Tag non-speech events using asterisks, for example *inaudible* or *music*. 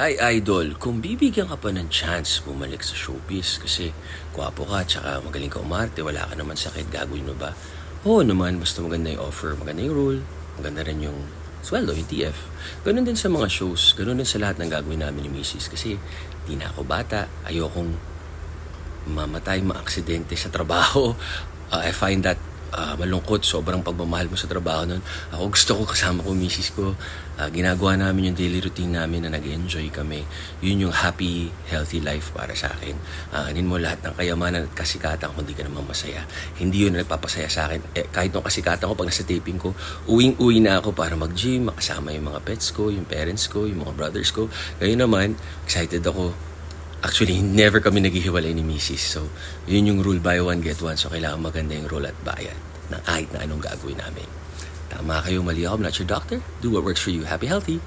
Hi Idol, kung bibigyan ka pa ng chance bumalik sa showbiz kasi gwapo ka tsaka magaling ka umarte, wala ka naman sakit, gagawin mo ba? Oo naman, basta maganda yung offer, maganda yung role, maganda rin yung sweldo, yung TF. Ganun din sa mga shows, ganun din sa lahat ng gagawin namin ni Mrs. kasi di na ako bata, ayokong mamatay, maaksidente sa trabaho. Uh, *laughs* I find that uh, malungkot, sobrang pagmamahal mo sa trabaho nun. Ako gusto ko kasama ko, misis ko. Uh, ginagawa namin yung daily routine namin na nag-enjoy kami. Yun yung happy, healthy life para sa akin. Uh, anin mo lahat ng kayamanan at kasikatan kung di ka naman masaya. Hindi yun nagpapasaya sa akin. Eh, kahit nung kasikatan ko, pag nasa taping ko, uwing-uwi na ako para mag-gym, makasama yung mga pets ko, yung parents ko, yung mga brothers ko. Ngayon naman, excited ako Actually, never kami naghihiwalay ni Mrs. So, yun yung rule buy one, get one. So, kailangan maganda yung rule at bayad na kahit na anong gagawin namin. Tama kayo, mali ako. I'm not your doctor. Do what works for you. Happy, healthy.